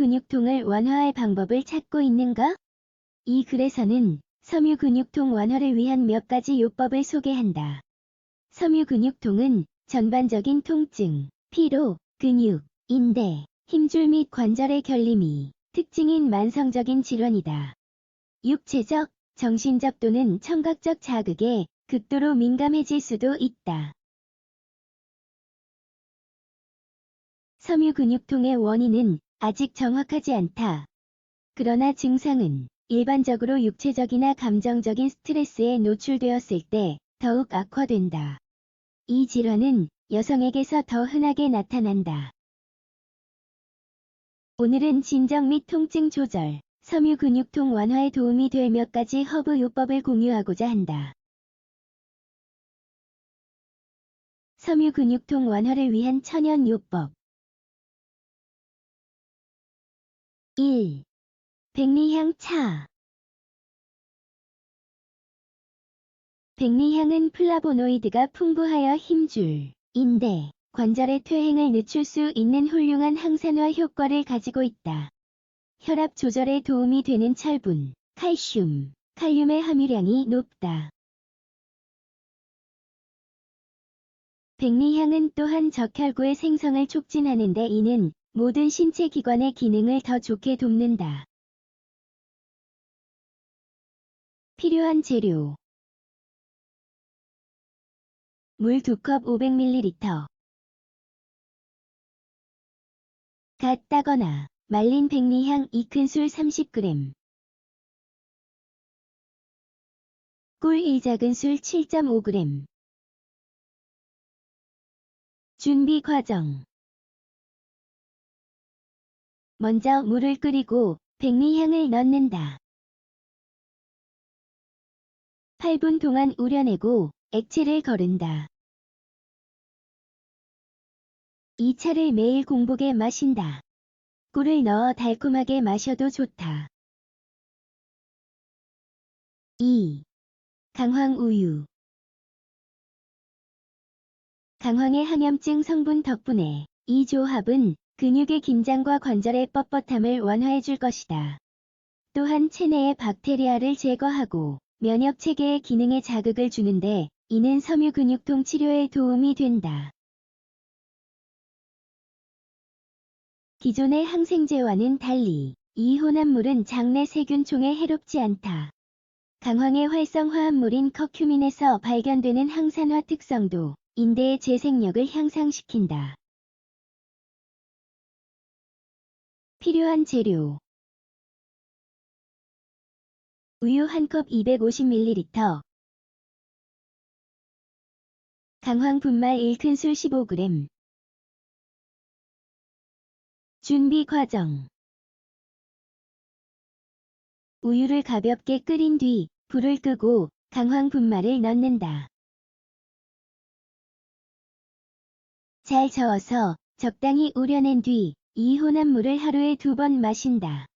근육통을 완화할 방법을 찾고 있는가? 이 글에서는 섬유 근육통 완화를 위한 몇 가지 요법을 소개한다. 섬유 근육통은 전반적인 통증, 피로, 근육, 인대, 힘줄 및 관절의 결림이 특징인 만성적인 질환이다. 육체적, 정신적 또는 청각적 자극에 극도로 민감해질 수도 있다. 섬유 근육통의 원인은 아직 정확하지 않다. 그러나 증상은 일반적으로 육체적이나 감정적인 스트레스에 노출되었을 때 더욱 악화된다. 이 질환은 여성에게서 더 흔하게 나타난다. 오늘은 진정 및 통증 조절, 섬유 근육통 완화에 도움이 될 몇 가지 허브 요법을 공유하고자 한다. 섬유 근육통 완화를 위한 천연 요법 백리향 차 백리향은 플라보노이드가 풍부하여 힘줄, 인대, 관절의 퇴행을 늦출 수 있는 훌륭한 항산화 효과를 가지고 있다. 혈압 조절에 도움이 되는 철분, 칼슘, 칼륨의 함유량이 높다. 백리향은 또한 적혈구의 생성을 촉진하는데 이는 모든 신체 기관의 기능을 더 좋게 돕는다. 필요한 재료. 물 2컵 500ml 갓 따거나 말린 백리향 2큰술 30g 꿀 1작은술 7.5g 준비 과정. 먼저 물을 끓이고 백리향을 넣는다. 8분 동안 우려내고 액체를 거른다. 이 차를 매일 공복에 마신다. 꿀을 넣어 달콤하게 마셔도 좋다. 2. 강황 우유 강황의 항염증 성분 덕분에 이 조합은 근육의 긴장과 관절의 뻣뻣함을 완화해 줄 것이다. 또한 체내의 박테리아를 제거하고 면역 체계의 기능에 자극을 주는데 이는 섬유 근육통 치료에 도움이 된다. 기존의 항생제와는 달리 이 혼합물은 장내 세균총에 해롭지 않다. 강황의 활성화합물인 커큐민에서 발견되는 항산화 특성도 인대의 재생력을 향상시킨다. 필요한 재료 우유 1컵 250ml 강황 분말 1큰술 15g 준비 과정 우유를 가볍게 끓인 뒤 불을 끄고 강황 분말을 넣는다. 잘 저어서 적당히 우려낸 뒤 이 혼합물을 하루에 두 번 마신다.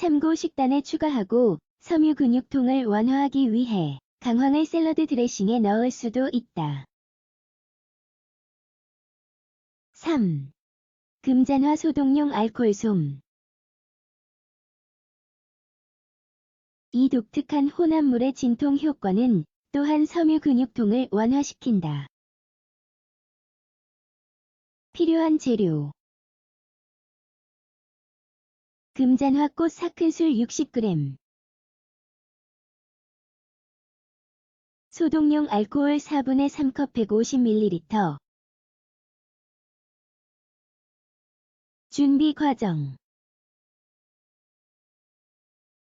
참고 식단에 추가하고 섬유 근육통을 완화하기 위해 강황을 샐러드 드레싱에 넣을 수도 있다. 3. 금잔화 소독용 알코올솜 이 독특한 혼합물의 진통 효과는 또한 섬유 근육통을 완화시킨다. 필요한 재료 금잔화 꽃 4큰술 60g 소독용 알코올 4분의 3컵 150ml 준비 과정.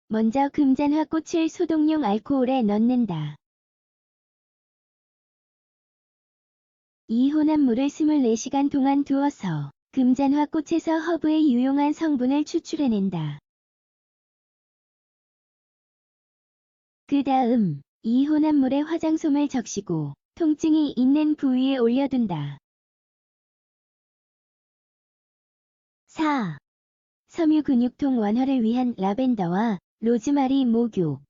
먼저 금잔화 꽃을 소독용 알코올에 넣는다. 이 혼합물을 24시간 동안 두어서 금잔화 꽃에서 허브의 유용한 성분을 추출해낸다. 그 다음 이 혼합물에 화장솜을 적시고 통증이 있는 부위에 올려둔다. 4. 섬유 근육통 완화를 위한 라벤더와 로즈마리 목욕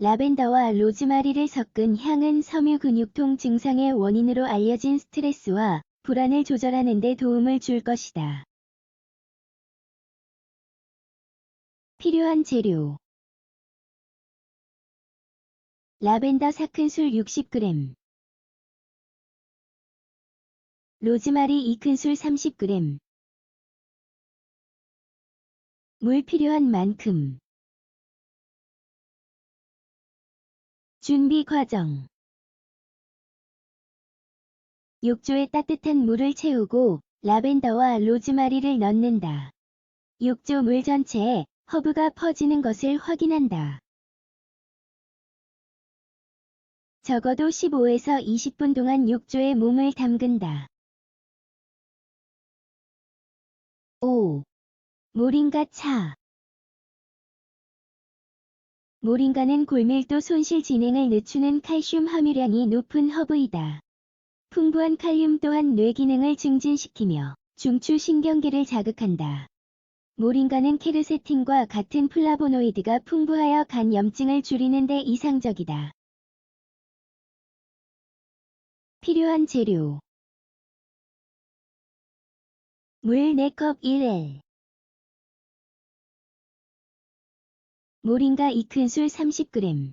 라벤더와 로즈마리를 섞은 향은 섬유 근육통 증상의 원인으로 알려진 스트레스와 불안을 조절하는 데 도움을 줄 것이다. 필요한 재료. 라벤더 사큰술 60g 로즈마리 2큰술 30g 물 필요한 만큼 준비 과정 욕조에 따뜻한 물을 채우고 라벤더와 로즈마리를 넣는다. 욕조 물 전체에 허브가 퍼지는 것을 확인한다. 적어도 15에서 20분 동안 욕조에 몸을 담근다. 5. 모링가 차 모링가는 골밀도 손실 진행을 늦추는 칼슘 함유량이 높은 허브이다. 풍부한 칼륨 또한 뇌 기능을 증진시키며 중추 신경계를 자극한다. 모링가는 케르세틴과 같은 플라보노이드가 풍부하여 간 염증을 줄이는 데 이상적이다. 필요한 재료 물 4컵 1L 모링가 2큰술 30g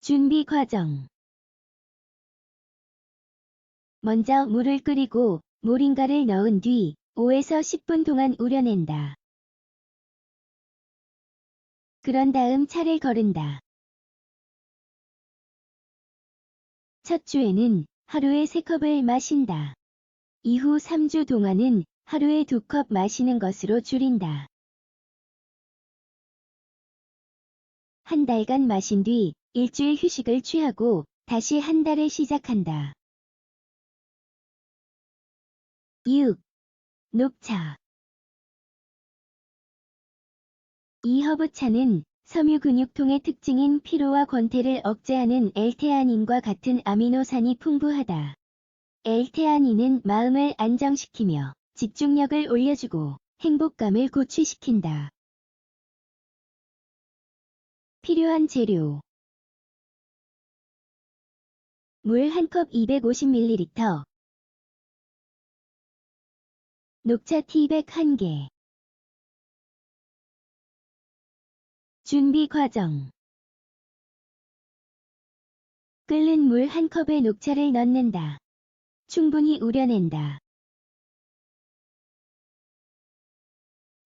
준비 과정 먼저 물을 끓이고 모링가를 넣은 뒤 5에서 10분 동안 우려낸다. 그런 다음 차를 거른다. 첫 주에는 하루에 3컵을 마신다. 이후 3주 동안은 하루에 2컵 마시는 것으로 줄인다. 한 달간 마신 뒤 일주일 휴식을 취하고 다시 한 달을 시작한다. 6. 녹차 이 허브차는 섬유 근육통의 특징인 피로와 권태를 억제하는 엘테아닌과 같은 아미노산이 풍부하다. 엘테아닌은 마음을 안정시키며 집중력을 올려주고 행복감을 고취시킨다. 필요한 재료 물 1컵 250ml 녹차 티백 1개 준비 과정 끓는 물 1컵에 녹차를 넣는다. 충분히 우려낸다.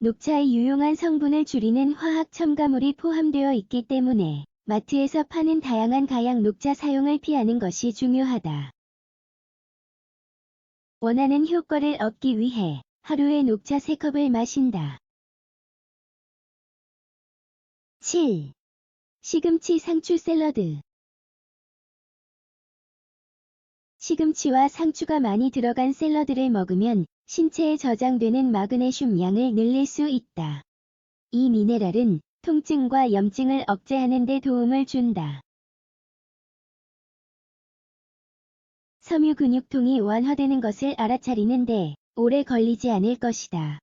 녹차의 유용한 성분을 줄이는 화학 첨가물이 포함되어 있기 때문에 마트에서 파는 다양한 가양 녹차 사용을 피하는 것이 중요하다. 원하는 효과를 얻기 위해 하루에 녹차 3컵을 마신다. 7. 시금치 상추 샐러드 시금치와 상추가 많이 들어간 샐러드를 먹으면 신체에 저장되는 마그네슘 양을 늘릴 수 있다. 이 미네랄은 통증과 염증을 억제하는 데 도움을 준다. 섬유 근육통이 완화되는 것을 알아차리는데 오래 걸리지 않을 것이다.